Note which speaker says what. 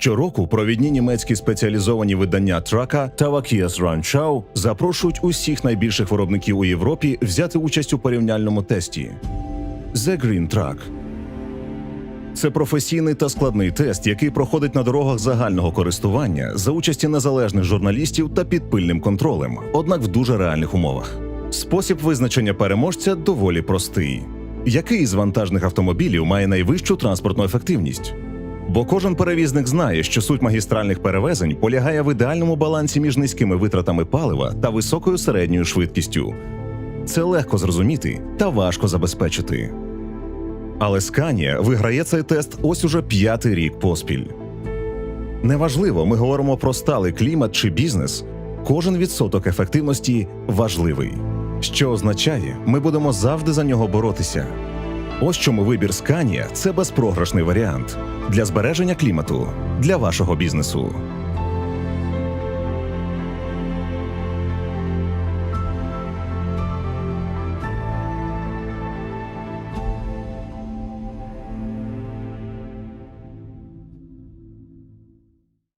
Speaker 1: Щороку провідні німецькі спеціалізовані видання Трака та Вакіас Ранчау запрошують усіх найбільших виробників у Європі взяти участь у порівняльному тесті. The Green Track це професійний та складний тест, який проходить на дорогах загального користування за участі незалежних журналістів та під пильним контролем, однак в дуже реальних умовах. Спосіб визначення переможця доволі простий. Який із вантажних автомобілів має найвищу транспортну ефективність? Бо кожен перевізник знає, що суть магістральних перевезень полягає в ідеальному балансі між низькими витратами палива та високою середньою швидкістю. Це легко зрозуміти та важко забезпечити. Але Сканія виграє цей тест ось уже п'ятий рік поспіль. Неважливо, ми говоримо про сталий клімат чи бізнес. Кожен відсоток ефективності важливий. Що означає, ми будемо завжди за нього боротися. Ось чому вибір Scania це безпрограшний варіант для збереження клімату для вашого бізнесу.